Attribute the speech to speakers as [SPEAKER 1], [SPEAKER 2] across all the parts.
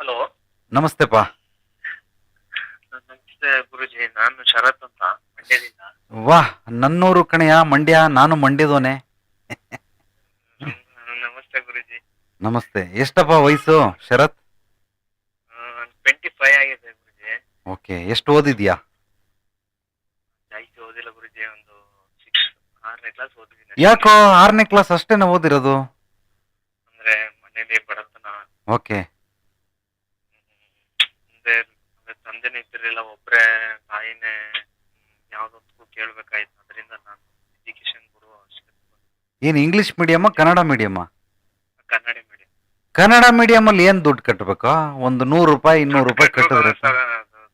[SPEAKER 1] Hello.
[SPEAKER 2] ನಮಸ್ತೆಪ್ಪ.
[SPEAKER 1] ನಮಸ್ತೆ ಗುರುಜಿ ನಾನು ಶರತ್ ಅಂತ ಮಂಡ್ಯದಿಂದ.
[SPEAKER 2] ವಾಹ್ ನನ್ನೂರು ಕಣೆಯ ಮಂಡ್ಯ ನಾನು
[SPEAKER 1] ಮಂಡ್ಯದೋನೆ ನಮಸ್ತೆ ಗುರುಜಿ.
[SPEAKER 2] ನಮಸ್ತೆ. ಎಷ್ಟಪ್ಪ ವಯಸ್ಸು ಶರತ್?
[SPEAKER 1] ಟ್ವೆಂಟಿ ಫೈವ್ ಆಗಿದೆ ಗುರುಜಿ.
[SPEAKER 2] ಓಕೆ ಎಷ್ಟು ಓದಿದ್ಯಾ?
[SPEAKER 1] ಜಾಸ್ತಿ ಓದಿಲ್ಲ ಗುರುಜಿ ಒಂದು ಸಿಕ್ಸ್ ಆರನೇ ಕ್ಲಾಸ್ ಓದಿದ್ದೀನಿ.
[SPEAKER 2] ಯಾಕೋ ಆರನೇ ಕ್ಲಾಸ್ ಅಷ್ಟೇನ ಓದಿರೋದು?
[SPEAKER 1] ಅಂದ್ರೆ ಮನೇಲಿ ಬಡತನ.
[SPEAKER 2] ಓಕೆ
[SPEAKER 1] ಮುಂದೆ ತಂದೆನೇ ಇದ್ದಿರಲಿಲ್ಲ ಒಬ್ರೇ ತಾಯಿನೇ ಯಾವ್ದೊಂದಕ್ಕೂ ಕೇಳ್ಬೇಕಾಯ್ತು ಅದರಿಂದ ನಾನು ಎಜುಕೇಶನ್ ಕೊಡುವ ಅವಶ್ಯಕತೆ ಬಂತು.
[SPEAKER 2] ಏನು ಇಂಗ್ಲಿಷ್ ಮೀಡಿಯಮ್ಮ ಕನ್ನಡ ಮೀಡಿಯಮ್ಮ
[SPEAKER 1] ಕನ್ನಡ ಮೀಡಿಯಂ
[SPEAKER 2] ಕನ್ನಡ ಮೀಡಿಯಮಲ್ಲಿ ಏನು ದುಡ್ಡು ಕಟ್ಟಬೇಕಾ ಒಂದು ನೂರು ರೂಪಾಯಿ ಇನ್ನೂರು ರೂಪಾಯಿ ಕಟ್ಟಿದ್ರೆ ಅದು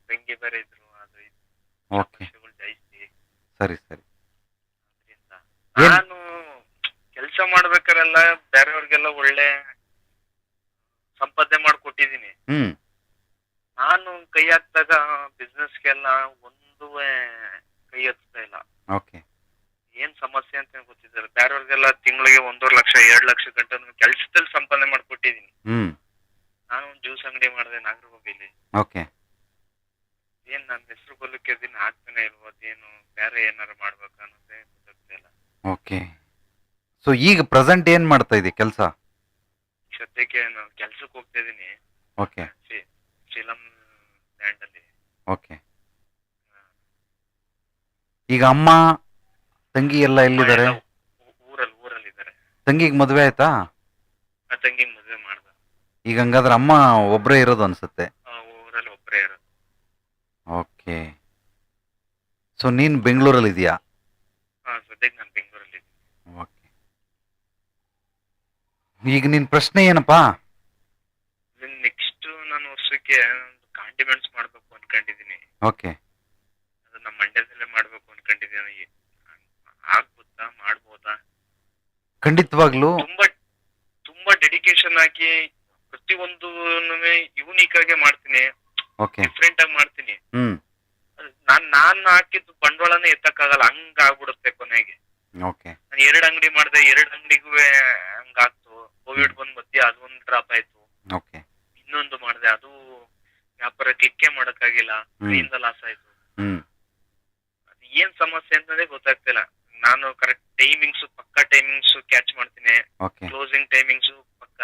[SPEAKER 1] ತಂಗಿ ಬೇರೆ ಇದ್ರು ಅದು ಇದು.
[SPEAKER 2] ಓಕೆ
[SPEAKER 1] ಜಾಸ್ತಿ.
[SPEAKER 2] ಸರಿ ಸರಿ.
[SPEAKER 1] ಅದ್ರಿಂದ
[SPEAKER 2] ಏನ್-
[SPEAKER 1] ನಾನು ಕೆಲಸ ಮಾಡ್ಬೇಕಾರೆಲ್ಲ ಬೇರೆಯವ್ರಿಗೆಲ್ಲ ಒಳ್ಳೆ ಸಂಪಾದನೆ ಮಾಡ್ಕೊಟ್ಟಿದೀನಿ
[SPEAKER 2] ಹ್ಮ್.
[SPEAKER 1] ನಾನು ಕೈ ಹಾಕ್ದಾಗ ಬಿಸ್ನೆಸ್ಗೆಲ್ಲ ಒಂದು ಕೈ ಹಚ್ತಾ ಇಲ್ಲ.
[SPEAKER 2] ಓಕೆ
[SPEAKER 1] ಏನ್ ಸಮಸ್ಯೆ ಅಂತ ಗೊತ್ತಿದ್ದಾರೆ ಬೇರೆಯವ್ರಿಗೆಲ್ಲ ತಿಂಗಳಿಗೆ ಒಂದೂವರೆ ಲಕ್ಷ ಎರಡ್ ಲಕ್ಷ ಗಂಟೆ ಕೆಲ್ಸದಲ್ಲಿ ಸಂಪಾದನೆ ಮಾಡ್ಕೊಟ್ಟಿದೀನಿ
[SPEAKER 2] ಹ್ಮ್.
[SPEAKER 1] ನಾನು ಒಂದು ಜ್ಯೂಸ್ ಅಂಗಡಿ ಮಾಡಿದೆ ನಾಗರಗೋಬಿಲಿ
[SPEAKER 2] ಓಕೆ
[SPEAKER 1] ಏನ್ ನನ್ನ ಹೆಸರು ಬಲಕ್ಕೆ ದಿನ ಆಗ್ತಾನೆ ಇಲ್ವೋ ಅದೇನು ಬೇರೆ ಏನಾರು ಮಾಡ್ಬೇಕು ಅನ್ನೋದೇ ಗೊತ್ತಾಗ್ತಾ ಇಲ್ಲ.
[SPEAKER 2] ಓಕೆ ಸೊ ಈಗ ಪ್ರೆಸೆಂಟ್ ಏನ್ ಮಾಡ್ತಾ ಇದೆ ಕೆಲಸ?
[SPEAKER 1] ಸದ್ಯಕ್ಕೆ ನಾನು ಕೆಲ್ಸಕ್ಕೆ ಹೋಗ್ತಾ ಇದೀನಿ
[SPEAKER 2] ಓಕೆ
[SPEAKER 1] ಫಿಲಂ ಲ್ಯಾಂಡ್ ಅಲ್ಲಿ.
[SPEAKER 2] ಓಕೆ ಈಗ ಅಮ್ಮ ತಂಗಿ ಎಲ್ಲ ಎಲ್ಲಿದ್ದಾರೆ?
[SPEAKER 1] ಊರಲ್ಲಿ ಊರಲ್ಲಿ ಇದ್ದಾರೆ.
[SPEAKER 2] ತಂಗಿಗೆ ಮದುವೆ ಆಯ್ತಾ?
[SPEAKER 1] ಆ ತಂಗಿ ಮದುವೆ ಮಾಡ್ದ.
[SPEAKER 2] ಈಗ ಹಂಗಾದ್ರೆ ಅಮ್ಮ ಒಬ್ಬರೇ ಇರೋದು ಅನ್ಸುತ್ತೆ.
[SPEAKER 1] ಆ ಊರಲ್ಲಿ ಒಬ್ಬರೇ ಇರೋದು.
[SPEAKER 2] ಓಕೆ ಸೊ ನೀನು ಬೆಂಗಳೂರಲ್ಲಿ ಇದೆಯಾ?
[SPEAKER 1] ಹಾ ಸದ್ಯಕ್ಕೆ ನಾನು ಬೆಂಗಳೂರಲ್ಲಿ
[SPEAKER 2] ಓಕೆ ಈಗ ನಿನ್ನ ಪ್ರಶ್ನೆ ಏನಪ್ಪಾ?
[SPEAKER 1] ಒಂದು ಕಾಂಡಿಮೆಂಟ್ಸ್ ಮಾಡ್ಬೇಕು ಅನ್ಕೊಂಡಿದೀನಿ
[SPEAKER 2] ಓಕೆ
[SPEAKER 1] ಅದು ನಮ್ಮ ಮಂಡ್ಯದಲ್ಲೇ ಮಾಡ್ಬೇಕು ಅನ್ಕೊಂಡಿದೀನಿ ಆಗ್ಬೋದಾ? ಮಾಡ್ಬೋದಾ?
[SPEAKER 2] ಖಂಡಿತವಾಗ್ಲೂ.
[SPEAKER 1] ತುಂಬಾ ತುಂಬಾ ಡೆಡಿಕೇಶನ್ ಹಾಕಿ ಪ್ರತಿಯೊಂದು ಯೂನಿಕ್ ಆಗಿ ಮಾಡ್ತೀನಿ.
[SPEAKER 2] ಓಕೆ
[SPEAKER 1] ಡಿಫ್ರೆಂಟ್ ಆಗಿ ಮಾಡ್ತೀನಿ. ನಾನ್ ನಾನ್ ಹಾಕಿದ್ದು ಬಂಡವಾಳನೇ ಎತ್ತಕ್ಕಾಗಲ್ಲ. ಹಂಗ ಆಗ್ಬಿಡುತ್ತೆ ಕೊನೆಗೆ.
[SPEAKER 2] ಓಕೆ
[SPEAKER 1] ನಾನು ಎರಡ್ ಅಂಗಡಿ ಮಾಡಿದೆ ಎರಡು ಅಂಗಡಿಗೂ ಹಂಗಾಗ್ತು. ಕೋವಿಡ್ ಬಂದ್ ಮಧ್ಯೆ ಅದೊಂದು ಡ್ರಾಪ್ ಆಯ್ತು.
[SPEAKER 2] ಓಕೆ
[SPEAKER 1] ಇನ್ನೊಂದು ಮಾಡಿದೆ ಅದು ವ್ಯಾಪಾರ ಕ್ಲಿಕ್ಕೇ ಮಾಡಕ್ಕಾಗಿಲ್ಲ
[SPEAKER 2] ಆಗಿಲ್ಲ
[SPEAKER 1] ಕೈಯಿಂದ ಲಾಸ್ ಆಯ್ತು. ಅದು ಏನ್ ಸಮಸ್ಯೆ ಅಂತಂದ್ರೆ ಗೊತ್ತಾಗ್ತಿಲ್ಲ. ನಾನು ಕರೆಕ್ಟ್ ಟೈಮಿಂಗ್ಸ್ ಪಕ್ಕ ಟೈಮಿಂಗ್ಸ್ ಕ್ಯಾಚ್ ಮಾಡ್ತೀನಿ. ಕ್ಲೋಸಿಂಗ್ ಟೈಮಿಂಗ್ಸ್ ಪಕ್ಕ.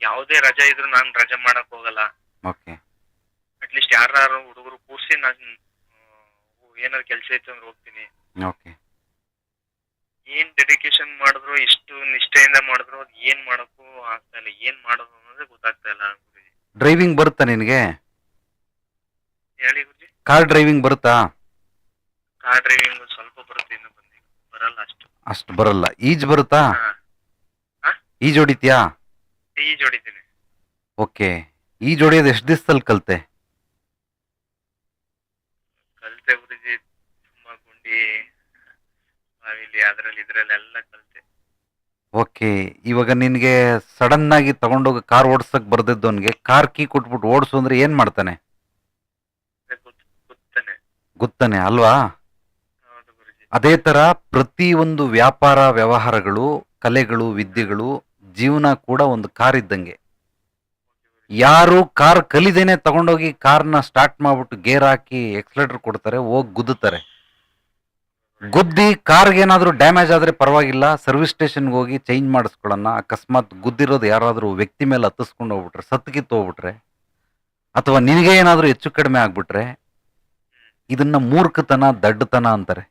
[SPEAKER 1] ಯಾವುದೇ ರಜಾ ಇದ್ರು ನಾನು ರಜಾ ಮಾಡಕ್ ಹೋಗಲ್ಲ. ಅಟ್ಲೀಸ್ಟ್ ಯಾರು ಹುಡುಗರು ಕೂರ್ಸಿ ನಾನು ಏನಾದ್ರು ಕೆಲಸ ಇತ್ತು ಅಂದ್ರೆ ಹೋಗ್ತೀನಿ. ಏನ್ ಡೆಡಿಕೇಶನ್ ಮಾಡಿದ್ರು ಎಷ್ಟು ನಿಷ್ಠೆಯಿಂದ ಮಾಡಿದ್ರು ಅದ್ ಏನ್ ಮಾಡಕ್ಕೂ ಆಗ್ತಾ ಇಲ್ಲ. ಏನ್ ಮಾಡೋದು ಅನ್ನೋದೇ ಗೊತ್ತಾಗ್ತಾ ಇಲ್ಲ.
[SPEAKER 2] ಡ್ರೈವಿಂಗ್ ಬರುತ್ತಾ ನಿನಗೆ?
[SPEAKER 1] ಹೇಳಿ ಗುರುಜಿ.
[SPEAKER 2] ಕಾರ್ ಡ್ರೈವಿಂಗ್ ಬರುತ್ತಾ?
[SPEAKER 1] ಕಾರ್ ಡ್ರೈವಿಂಗ್ ಸ್ವಲ್ಪ ಬರುತ್ತೆ ಇನ್ನು ಬಂದಿ ಬರಲ್ಲ ಅಷ್ಟು.
[SPEAKER 2] ಅಷ್ಟು ಬರಲ್ಲ. ಈಜ್ ಬರುತ್ತಾ?
[SPEAKER 1] ಹಾ.
[SPEAKER 2] ಈಜ್ ಹೊಡಿತ್ಯಾ?
[SPEAKER 1] ಈಜ್ ಹೊಡಿತೀನಿ.
[SPEAKER 2] ಓಕೆ. ಈಜ್ ಹೊಡಿಯೋದು ಎಷ್ಟು ದಿವಸದಲ್ಲಿ ಕಲ್ತೆ?
[SPEAKER 1] ಕಲ್ತೆ ಗುರುಜಿ ತುಂಬಾ ಗುಂಡಿ ಬಾವಿಲಿ ಅದ್ರಲ್ಲಿ ಇದ್ರಲ್ಲಿ ಎಲ್ಲ ಕಲ್ತೆ.
[SPEAKER 2] ಓಕೆ ಇವಾಗ ನಿನಗೆ ಸಡನ್ ಆಗಿ ತಗೊಂಡೋಗಿ ಕಾರ್ ಓಡಿಸಕ್ ಬರ್ದಿದ್ದವನಿಗೆ ಕಾರ್ ಕೀ ಕೊಟ್ಬಿಟ್ಟು ಓಡಿಸು ಅಂದ್ರೆ ಏನ್ ಮಾಡ್ತಾನೆ?
[SPEAKER 1] ಗೊತ್ತಾನೆ.
[SPEAKER 2] ಅಲ್ವಾ? ಅದೇ ತರ ಪ್ರತಿ ಒಂದು ವ್ಯಾಪಾರ ವ್ಯವಹಾರಗಳು ಕಲೆಗಳು ವಿದ್ಯೆಗಳು ಜೀವನ ಕೂಡ ಒಂದು ಕಾರ್ ಇದ್ದಂಗೆ. ಯಾರು ಕಾರ್ ಕಲಿದೇನೆ ತಗೊಂಡೋಗಿ ಕಾರ್ನ ಸ್ಟಾರ್ಟ್ ಮಾಡ್ಬಿಟ್ಟು ಗೇರ್ ಹಾಕಿ ಎಕ್ಸಲೇಟರ್ ಕೊಡ್ತಾರೆ ಹೋಗಿ ಗುದ್ದುತ್ತಾರೆ. ಗುದ್ದಿ ಕಾರ್ಗೆ ಏನಾದರೂ ಡ್ಯಾಮೇಜ್ ಆದರೆ ಪರವಾಗಿಲ್ಲ ಸರ್ವಿಸ್ ಸ್ಟೇಷನ್ಗೆ ಹೋಗಿ ಚೇಂಜ್ ಮಾಡಿಸ್ಕೊಳ್ಳೋಣ, ಅಕಸ್ಮಾತ್ ಗುದ್ದಿರೋದು ಯಾರಾದರೂ ವ್ಯಕ್ತಿ ಮೇಲೆ ಹತ್ತಿಸ್ಕೊಂಡು ಹೋಗ್ಬಿಟ್ರೆ ಸತ್ಕಿತ್ತು ಹೋಗ್ಬಿಟ್ರೆ ಅಥವಾ ನಿನಗೆ ಏನಾದರೂ ಹೆಚ್ಚು ಕಡಿಮೆ ಆಗ್ಬಿಟ್ರೆ, ಇದನ್ನ ಮೂರ್ಖತನ, ದಡ್ಡತನ ಅಂತಾರೆ.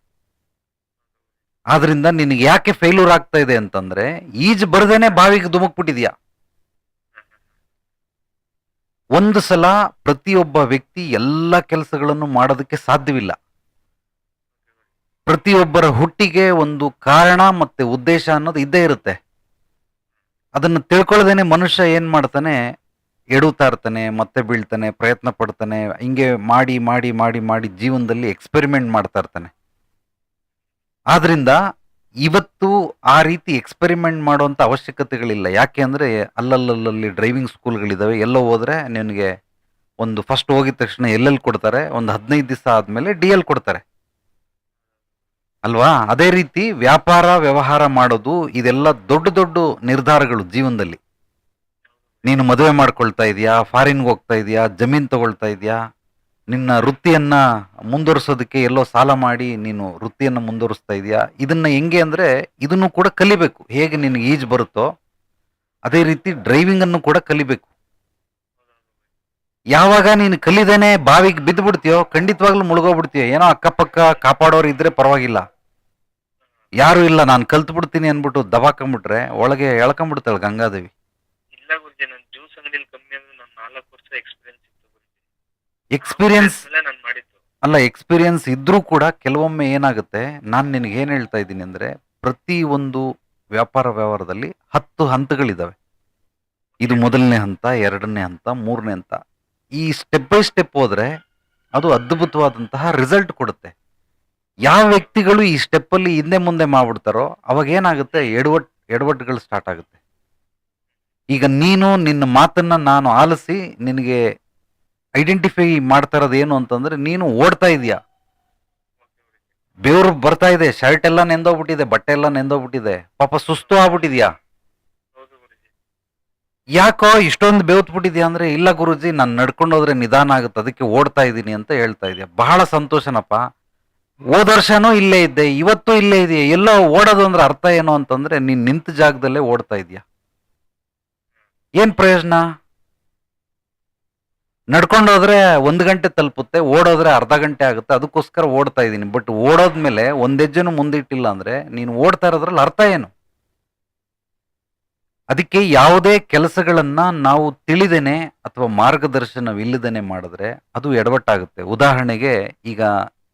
[SPEAKER 2] ಆದ್ರಿಂದ ನಿನಗೆ ಯಾಕೆ ಫೇಲ್ಯೂರ್ ಆಗ್ತಾ ಇದೆ ಅಂತಂದ್ರೆ, ಈಜ್ ಬರ್ದೇನೆ ಬಾವಿಗೆ ಧುಮುಕ್ಬಿಟ್ಟಿದ್ಯಾ? ಒಂದು ಸಲ ಪ್ರತಿಯೊಬ್ಬ ವ್ಯಕ್ತಿ ಎಲ್ಲ ಕೆಲಸಗಳನ್ನು ಮಾಡೋದಕ್ಕೆ ಸಾಧ್ಯವಿಲ್ಲ. ಪ್ರತಿಯೊಬ್ಬರ ಹುಟ್ಟಿಗೆ ಒಂದು ಕಾರಣ ಮತ್ತೆ ಉದ್ದೇಶ ಅನ್ನೋದು ಇದ್ದೇ ಇರುತ್ತೆ. ಅದನ್ನು ತಿಳ್ಕೊಳ್ಳದೇನೆ ಮನುಷ್ಯ ಏನ್ ಮಾಡ್ತಾನೆ? ಎಡುತ್ತಾ ಇರ್ತಾನೆ, ಮತ್ತೆ ಬೀಳ್ತಾನೆ, ಪ್ರಯತ್ನ ಪಡ್ತಾನೆ, ಹಿಂಗೆ ಮಾಡಿ ಮಾಡಿ ಮಾಡಿ ಮಾಡಿ ಜೀವನದಲ್ಲಿ ಎಕ್ಸ್ಪೆರಿಮೆಂಟ್ ಮಾಡ್ತಾ ಇರ್ತಾನೆ. ಆದ್ರಿಂದ ಇವತ್ತು ಆ ರೀತಿ ಎಕ್ಸ್ಪೆರಿಮೆಂಟ್ ಮಾಡುವಂಥ ಅವಶ್ಯಕತೆಗಳಿಲ್ಲ. ಯಾಕೆ ಅಂದರೆ ಅಲ್ಲಲ್ಲಲ್ಲಿ ಡ್ರೈವಿಂಗ್ ಸ್ಕೂಲ್ಗಳಿದ್ದಾವೆ ಎಲ್ಲೋ ಹೋದರೆ ನಿನಗೆ ಒಂದು ಫಸ್ಟ್ ಹೋಗಿದ ತಕ್ಷಣ ಎಲ್ಲೆಲ್ಲಿ ಕೊಡ್ತಾರೆ? ಒಂದು ಹದಿನೈದು ದಿವಸ ಆದ್ಮೇಲೆ ಡಿ ಎಲ್ ಕೊಡ್ತಾರೆ. ಅಲ್ವಾ? ಅದೇ ರೀತಿ ವ್ಯಾಪಾರ, ವ್ಯವಹಾರ ಮಾಡೋದು ಇದೆಲ್ಲ ದೊಡ್ಡ ದೊಡ್ಡ ನಿರ್ಧಾರಗಳು ಜೀವನದಲ್ಲಿ. ನೀನು ಮದುವೆ ಮಾಡ್ಕೊಳ್ತಾ ಇದೀಯಾ ಫಾರಿನ್ಗೆ ಹೋಗ್ತಾ ಇದೀಯಾ, ಜಮೀನ್ ತಗೊಳ್ತಾ ಇದೀಯಾ? ನಿನ್ನ ವೃತ್ತಿಯನ್ನು ಮುಂದುವರಿಸೋದಕ್ಕೆ ಎಲ್ಲೋ ಸಾಲ ಮಾಡಿ ನೀನು ವೃತ್ತಿಯನ್ನು ಮುಂದುವರಿಸ್ತಾ ಇದೀಯಾ? ಇದನ್ನ ಹೆಂಗೆ ಅಂದ್ರೆ ಇದನ್ನು ಕೂಡ ಕಲಿಬೇಕು. ಹೇಗೆ ನಿನಗೆ ಈಜ್ ಬರುತ್ತೋ, ಅದೇ ರೀತಿ ಡ್ರೈವಿಂಗ್ ಅನ್ನು ಕೂಡ ಕಲಿಬೇಕು. ಯಾವಾಗ ನೀನು ಕಲಿದೇನೆ ಬಾವಿಗೆ ಬಿದ್ದು ಬಿಡ್ತೀಯೋ ಖಂಡಿತವಾಗ್ಲೂ ಮುಳುಗೋಗ್ಬಿಡ್ತೀಯೋ, ಏನೋ ಅಕ್ಕಪಕ್ಕ ಕಾಪಾಡೋರು ಇದ್ರೆ ಪರವಾಗಿಲ್ಲ. ಯಾರು ಇಲ್ಲ ನಾನು ಕಲ್ತು ಬಿಡ್ತೀನಿ ಅನ್ಬಿಟ್ಟು ದಬಾಕೊಂಡ್ಬಿಟ್ರೆ ಒಳಗೆ ಎಳ್ಕೊಂಡ್ಬಿಡ್ತಾಳೆ ಗಂಗಾದೇವಿ.
[SPEAKER 1] ಇಲ್ಲ ಗುರುಜಿ ನಾನು ಜ್ಯೂಸ್ ಅಂಗಡಿಲಿ ಕಮ್ಮಿ ಅಂದ್ರೆ ನಾನು ನಾಲ್ಕು ವರ್ಷ ಎಕ್ಸ್ಪೀರಿಯನ್ಸ್ ಇತ್ತು ಗುರುಜಿ.
[SPEAKER 2] ಎಕ್ಸ್ಪೀರಿಯನ್ಸ್
[SPEAKER 1] ನಾನು ಮಾಡಿದ್ದು.
[SPEAKER 2] ಅಲ್ಲ ಎಕ್ಸ್ಪೀರಿಯನ್ಸ್ ಇದ್ರೂ ಕೂಡ ಕೆಲವೊಮ್ಮೆ ಏನಾಗುತ್ತೆ ನಾನು ನಿನಗೆ ಏನು ಹೇಳ್ತಾ ಇದ್ದೀನಿ ಅಂದರೆ ಪ್ರತಿ ಒಂದು ವ್ಯಾಪಾರ ವ್ಯವಹಾರದಲ್ಲಿ ಹತ್ತು ಹಂತಗಳಿದ್ದಾವೆ ಇದು ಮೊದಲನೇ ಹಂತ ಎರಡನೇ ಹಂತ ಮೂರನೇ ಹಂತ. ಈ ಸ್ಟೆಪ್ ಬೈ ಸ್ಟೆಪ್ ಹೋದ್ರೆ ಅದು ಅದ್ಭುತವಾದಂತಹ ರಿಸಲ್ಟ್ ಕೊಡುತ್ತೆ. ಯಾವ ವ್ಯಕ್ತಿಗಳು ಈ ಸ್ಟೆಪ್ಪಲ್ಲಿ ಹಿಂದೆ ಮುಂದೆ ಮಾಡ್ಬಿಡ್ತಾರೋ ಅವಾಗ ಏನಾಗುತ್ತೆ? ಎಡವಟ್ ಎಡವಟ್ಟುಗಳು ಸ್ಟಾರ್ಟ್ ಆಗುತ್ತೆ. ಈಗ ನೀನು ನಿನ್ನ ಮಾತನ್ನ ನಾನು ಆಲಿಸಿ ನಿನಗೆ ಐಡೆಂಟಿಫೈ ಮಾಡ್ತಾ ಇರೋದು ಏನು ಅಂತಂದ್ರೆ ನೀನು ಓಡ್ತಾ ಇದೀಯಾ? ಬೆವರು ಬರ್ತಾ ಇದೆ ಶರ್ಟ್ ಎಲ್ಲ ನೆಂದೋಗ್ಬಿಟ್ಟಿದೆ, ಬಟ್ಟೆ ಎಲ್ಲ ನೆಂದೋಗ್ಬಿಟ್ಟಿದೆ. ಪಾಪ ಸುಸ್ತು ಆಗ್ಬಿಟ್ಟಿದ್ಯಾ? ಯಾಕೋ ಇಷ್ಟೊಂದು ಬೆವತ್ಬಿಟ್ಟಿದ್ಯಾ ಅಂದ್ರೆ, ಇಲ್ಲ ಗುರುಜಿ, ನಾನು ನಡ್ಕೊಂಡು ಹೋದ್ರೆ ನಿಧಾನ ಆಗುತ್ತೆ, ಅದಕ್ಕೆ ಓಡ್ತಾ ಇದ್ದೀನಿ ಅಂತ ಹೇಳ್ತಾ ಇದೆಯಾ? ಬಹಳ ಸಂತೋಷನಪ್ಪ. ಹೋದ ವರ್ಷನೂ ಇಲ್ಲೇ ಇದ್ದೆ, ಇವತ್ತು ಇಲ್ಲೇ ಇದೆಯಾ, ಎಲ್ಲೋ ಓಡೋದು ಅಂದ್ರೆ ಅರ್ಥ ಏನು ಅಂತಂದ್ರೆ ನೀನ್ ನಿಂತ ಜಾಗದಲ್ಲೇ ಓಡ್ತಾ ಇದೀಯಾ ಏನ್ ಪ್ರಯೋಜನ? ನಡ್ಕೊಂಡೋದ್ರೆ ಒಂದು ಗಂಟೆ ತಲುಪುತ್ತೆ, ಓಡೋದ್ರೆ ಅರ್ಧ ಗಂಟೆ ಆಗುತ್ತೆ, ಅದಕ್ಕೋಸ್ಕರ ಓಡ್ತಾ ಇದ್ದೀನಿ. ಬಟ್ ಓಡೋದ್ಮೇಲೆ ಒಂದ್ ಹೆಜ್ಜೆನೂ ಮುಂದಿಟ್ಟಿಲ್ಲ ಅಂದ್ರೆ ನೀನು ಓಡ್ತಾ ಇರೋದ್ರಲ್ಲಿ ಅರ್ಥ ಏನು? ಅದಕ್ಕೆ ಯಾವುದೇ ಕೆಲಸಗಳನ್ನ ನಾವು ತಿಳಿದೇನೆ ಅಥವಾ ಮಾರ್ಗದರ್ಶನವಿಲ್ಲದೇನೆ ಮಾಡಿದ್ರೆ ಅದು ಎಡವಟ್ಟಾಗುತ್ತೆ. ಉದಾಹರಣೆಗೆ ಈಗ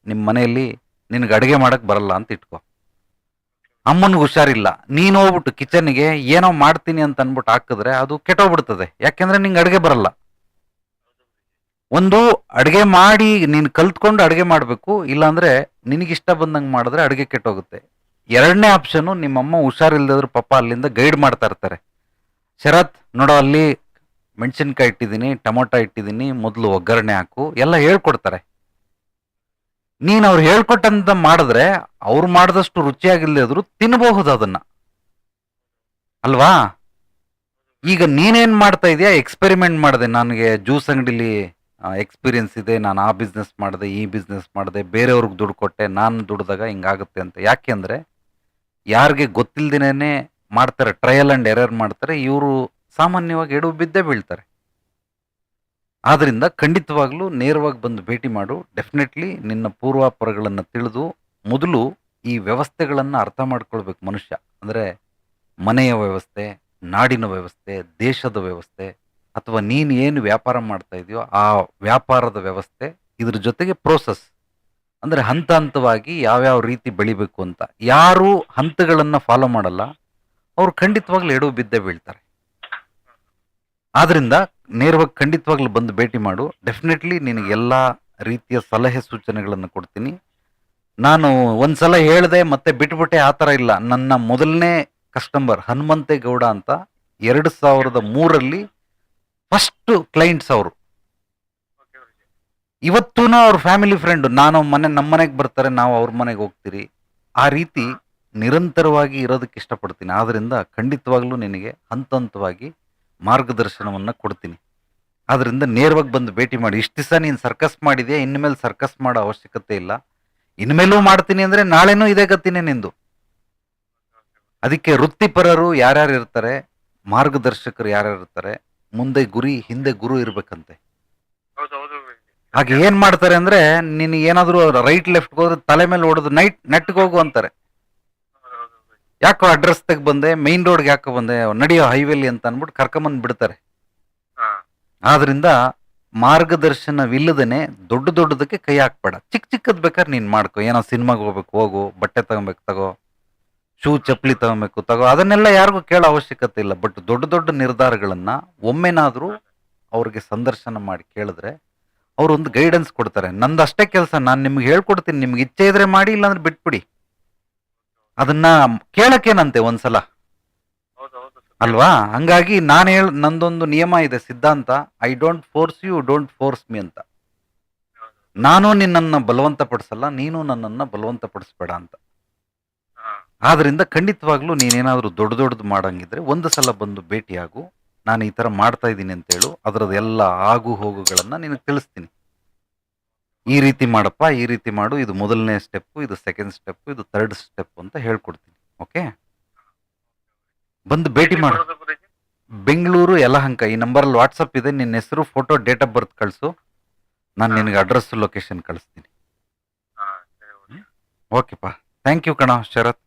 [SPEAKER 2] ನಿಮ್ಮ ಮನೆಯಲ್ಲಿ ನಿನಗೆ ಅಡುಗೆ ಮಾಡಕ್ಕೆ ಬರಲ್ಲ ಅಂತ ಇಟ್ಕೋ. ಅಮ್ಮನಿಗೆ ಹುಷಾರಿಲ್ಲ. ನೀನು ಹೋಗ್ಬಿಟ್ಟು ಕಿಚನ್ಗೆ ಏನೋ ಮಾಡ್ತೀನಿ ಅಂತ ಅಂದ್ಬಿಟ್ಟು ಹಾಕಿದ್ರೆ ಅದು ಕೆಟ್ಟೋಗ್ಬಿಡ್ತದೆ. ಯಾಕೆಂದ್ರೆ ನಿಂಗೆ ಅಡುಗೆ ಬರಲ್ಲ. ಒಂದು ಅಡುಗೆ ಮಾಡಿ ನೀನು ಕಲ್ತ್ಕೊಂಡು ಅಡುಗೆ ಮಾಡಬೇಕು. ಇಲ್ಲಾಂದ್ರೆ ನಿನಗಿಷ್ಟ ಬಂದಂಗೆ ಮಾಡಿದ್ರೆ ಅಡುಗೆ ಕೆಟ್ಟೋಗುತ್ತೆ. ಎರಡನೇ ಆಪ್ಷನ್ನು ನಿಮ್ಮಮ್ಮ ಹುಷಾರಿಲ್ಲದಿದ್ರು ಪಪ್ಪ ಅಲ್ಲಿಂದ ಗೈಡ್ ಮಾಡ್ತಾ ಇರ್ತಾರೆ. ಶರತ್, ನೋಡೋ ಅಲ್ಲಿ ಮೆಣಸಿನ್ಕಾಯಿ ಇಟ್ಟಿದ್ದೀನಿ, ಟೊಮೊಟೊ ಇಟ್ಟಿದ್ದೀನಿ, ಮೊದಲು ಒಗ್ಗರಣೆ ಹಾಕು, ಎಲ್ಲ ಹೇಳ್ಕೊಡ್ತಾರೆ. ನೀನು ಅವ್ರು ಹೇಳ್ಕೊಟ್ಟಂತ ಮಾಡಿದ್ರೆ ಅವ್ರು ಮಾಡಿದಷ್ಟು ರುಚಿಯಾಗಿಲ್ಲದ್ರು ತಿನ್ನಬಹುದು ಅದನ್ನ. ಅಲ್ವಾ? ಈಗ ನೀನೇನ್ ಮಾಡ್ತಾ ಇದೀಯಾ? ಎಕ್ಸ್ಪೆರಿಮೆಂಟ್ ಮಾಡಿದೆ. ನನಗೆ ಜ್ಯೂಸ್ ಅಂಗಡಿಲಿ ಎಕ್ಸ್ಪೀರಿಯನ್ಸ್ ಇದೆ. ನಾನು ಆ ಬಿಸ್ನೆಸ್ ಮಾಡಿದೆ, ಈ ಬಿಸ್ನೆಸ್ ಮಾಡಿದೆ. ಬೇರೆಯವ್ರಿಗೆ ದುಡ್ಡು ಕೊಟ್ಟೆ. ನಾನು ದುಡ್ದಾಗ ಹಿಂಗಾಗುತ್ತೆ ಅಂತ. ಯಾಕೆ ಅಂದರೆ, ಯಾರಿಗೆ ಗೊತ್ತಿಲ್ದೇನೆ ಮಾಡ್ತಾರೆ. ಟ್ರಯಲ್ ಆ್ಯಂಡ್ ಎರರ್ ಮಾಡ್ತಾರೆ. ಇವರು ಸಾಮಾನ್ಯವಾಗಿ ಎಡು ಬಿದ್ದೇ ಬೀಳ್ತಾರೆ. ಆದ್ರಿಂದ ಖಂಡಿತವಾಗಲೂ ನೇರವಾಗಿ ಬಂದು ಭೇಟಿ ಮಾಡು. ಡೆಫಿನೆಟ್ಲಿ ನಿನ್ನ ಪೂರ್ವಾಪರಗಳನ್ನು ತಿಳಿದು ಮೊದಲು ಈ ವ್ಯವಸ್ಥೆಗಳನ್ನು ಅರ್ಥ ಮಾಡ್ಕೊಳ್ಬೇಕು ಮನುಷ್ಯ. ಅಂದರೆ ಮನೆಯ ವ್ಯವಸ್ಥೆ, ನಾಡಿನ ವ್ಯವಸ್ಥೆ, ದೇಶದ ವ್ಯವಸ್ಥೆ, ಅಥವಾ ನೀನು ಏನು ವ್ಯಾಪಾರ ಮಾಡ್ತಾ ಇದೆಯೋ ಆ ವ್ಯಾಪಾರದ ವ್ಯವಸ್ಥೆ ಇದ್ರ ಜೊತೆಗೆ ಪ್ರೋಸೆಸ್ ಅಂದರೆ ಹಂತ ಹಂತವಾಗಿ ಯಾವ್ಯಾವ ರೀತಿ ಬೆಳಿಬೇಕು ಅಂತ. ಯಾರು ಹಂತಗಳನ್ನು ಫಾಲೋ ಮಾಡಲ್ಲ. ಅವರು ಖಂಡಿತವಾಗ್ಲೂ ಎಡವು ಬಿದ್ದೇ ಬೀಳ್ತಾರೆ. ಆದ್ರಿಂದ ನೇರವಾಗಿ ಖಂಡಿತವಾಗ್ಲೂ ಬಂದು ಭೇಟಿ ಮಾಡು. ಡೆಫಿನೆಟ್ಲಿ ನಿನಗೆ ಎಲ್ಲ ರೀತಿಯ ಸಲಹೆ ಸೂಚನೆಗಳನ್ನು ಕೊಡ್ತೀನಿ. ನಾನು ಒಂದ್ಸಲ ಹೇಳಿದೆ ಮತ್ತೆ ಬಿಟ್ಬಿಟ್ಟೆ ಆ ಥರ ಇಲ್ಲ. ನನ್ನ ಮೊದಲನೇ ಕಸ್ಟಮರ್ ಹನುಮಂತೇಗೌಡ ಅಂತ ಎರಡು ಸಾವಿರದ ಮೂರಲ್ಲಿ ಫಸ್ಟ್ ಕ್ಲೈಂಟ್ಸ್ ಅವರು.
[SPEAKER 1] ಇವತ್ತು ಗುರುಜಿ
[SPEAKER 2] ಇವತ್ತೂ ಅವ್ರ ಫ್ಯಾಮಿಲಿ ಫ್ರೆಂಡ್ ನಾನು ಮನೆ ನಮ್ಮ ಮನೆಗೆ ಬರ್ತಾರೆ, ನಾವು ಅವ್ರ ಮನೆಗೆ ಹೋಗ್ತೀರಿ. ಆ ರೀತಿ ನಿರಂತರವಾಗಿ ಇರೋದಕ್ಕೆ ಇಷ್ಟಪಡ್ತೀನಿ. ಆದ್ದರಿಂದ ಖಂಡಿತವಾಗ್ಲೂ ನಿನಗೆ ಹಂತ ಹಂತವಾಗಿ ಮಾರ್ಗದರ್ಶನವನ್ನ ಕೊಡ್ತೀನಿ. ಆದ್ದರಿಂದ ನೇರವಾಗಿ ಬಂದು ಭೇಟಿ ಮಾಡಿ ಇಷ್ಟು ದಿವಸ ನೀನು ಸರ್ಕಸ್ ಮಾಡಿದೆ ಇನ್ಮೇಲೆ ಸರ್ಕಸ್ ಮಾಡೋ ಅವಶ್ಯಕತೆ ಇಲ್ಲ. ಇನ್ಮೇಲೂ ಮಾಡ್ತೀನಿ ಅಂದ್ರೆ ನಾಳೆನೂ ಇದೇ ಗತಿನೇ ನಿಂದು. ಅದಕ್ಕೆ ವೃತ್ತಿಪರರು ಯಾರ್ಯಾರು ಇರ್ತಾರೆ ಮಾರ್ಗದರ್ಶಕರು ಯಾರ್ಯಾರು ಇರ್ತಾರೆ ಮುಂದೆ ಗುರಿ ಹಿಂದೆ ಗುರು ಇರಬೇಕಂತೆ. ಹಾಗೆ ಏನ್ ಮಾಡ್ತಾರೆ ಅಂದ್ರೆ ನಿನ್ ಏನಾದರೂ ರೈಟ್ ಲೆಫ್ಟ್ಗೆ ಹೋದ್ರೆ ತಲೆ ಮೇಲೆ ಹೊಡೆದು ನೈಟ್ ನೆಟ್ಗೆ ಹೋಗು ಅಂತಾರೆ. ಯಾಕೋ ಅಡ್ರೆಸ್ ತೆಗ್ ಬಂದೆ ಮೈನ್ ರೋಡ್ಗೆ ಯಾಕೋ ಬಂದೆ ನಡೆಯೋ ಹೈವೇಲಿ ಅಂತ ಅನ್ಬಿಟ್ಟು ಕರ್ಕೊಂಬಂದ್ ಬಿಡ್ತಾರೆ. ಆದ್ರಿಂದ ಮಾರ್ಗದರ್ಶನವಿಲ್ಲದೇನೆ ದೊಡ್ಡ ದೊಡ್ಡದಕ್ಕೆ ಕೈ ಹಾಕ್ಬೇಡ. ಚಿಕ್ಕ ಚಿಕ್ಕದ್ ಬೇಕಾದ್ರೆ ನೀನ್ ಮಾಡ್ಕೋ. ಏನೋ ಸಿನಿಮಾಗೆ ಹೋಗ್ಬೇಕು ಹೋಗು ಬಟ್ಟೆ ತಗೊಬೇಕು ತಗೋ. ಶೂ ಚಪ್ಪಲಿ ತಗೊಬೇಕು ತಗೋ. ಅದನ್ನೆಲ್ಲ ಯಾರಿಗೂ ಕೇಳೋ ಅವಶ್ಯಕತೆ ಇಲ್ಲ. ಬಟ್ ದೊಡ್ಡ ದೊಡ್ಡ ನಿರ್ಧಾರಗಳನ್ನ ಒಮ್ಮೆನಾದ್ರೂ ಅವ್ರಿಗೆ ಸಂದರ್ಶನ ಮಾಡಿ ಕೇಳಿದ್ರೆ ಅವ್ರು ಒಂದು ಗೈಡೆನ್ಸ್ ಕೊಡ್ತಾರೆ. ನಂದು ಅಷ್ಟೇ ಕೆಲಸ ನಾನು ನಿಮ್ಗೆ ಹೇಳ್ಕೊಡ್ತೀನಿ. ನಿಮ್ಗೆ ಇಚ್ಛೆ ಇದ್ರೆ ಮಾಡಿ ಇಲ್ಲಾಂದ್ರೆ ಬಿಟ್ಬಿಡಿ. ಅದನ್ನ ಕೇಳಕ್ಕೇನಂತೆ ಒಂದ್ಸಲ? ಅಲ್ವಾ? ಹಂಗಾಗಿ ನಾನು ಹೇಳ ನಂದೊಂದು ನಿಯಮ ಇದೆ ಸಿದ್ಧಾಂತ. I don't force you don't force me ಅಂತ. ನಾನು ನಿನ್ನನ್ನ ಬಲವಂತ ಪಡಿಸಲ್ಲ ನೀನು ನನ್ನನ್ನು ಬಲವಂತ ಪಡಿಸ್ಬೇಡ ಅಂತ ಆದ್ರಿಂದ ಖಂಡಿತವಾಗ್ಲೂ ನೀನೇನಾದ್ರೂ ದೊಡ್ಡ ದೊಡ್ಡದು ಮಾಡಂಗಿದ್ರೆ ಒಂದು ಸಲ ಬಂದು ಭೇಟಿಯಾಗು. ನಾನು ಈ ಥರ ಮಾಡ್ತಾ ಇದ್ದೀನಿ ಅಂತೇಳು ಅದರದ್ದು ಎಲ್ಲ ಆಗು ಹೋಗುಗಳನ್ನು ನಿನಗೆ ತಿಳಿಸ್ತೀನಿ. ಈ ರೀತಿ ಮಾಡಪ್ಪ ಈ ರೀತಿ ಮಾಡು ಇದು ಮೊದಲನೇ ಸ್ಟೆಪ್ಪು ಇದು ಸೆಕೆಂಡ್ ಸ್ಟೆಪ್ಪು ಇದು ಥರ್ಡ್ ಸ್ಟೆಪ್ ಅಂತ ಹೇಳ್ಕೊಡ್ತೀನಿ ಓಕೆ ಬಂದು ಭೇಟಿ ಮಾಡು. ಬೆಂಗಳೂರು ಯಲಹಂಕ ಈ ನಂಬರಲ್ಲಿ ವಾಟ್ಸಪ್ ಇದೆ ನಿನ್ನ ಹೆಸರು ಫೋಟೋ ಡೇಟ್ ಆಫ್ ಬರ್ತ್ ಕಳಿಸು. ನಾನು. ನಿನಗೆ ಅಡ್ರೆಸ್ ಲೊಕೇಶನ್ ಕಳಿಸ್ತೀನಿ. ಓಕೆಪ್ಪ ಥ್ಯಾಂಕ್ ಯು ಕಣ ಶರತ್.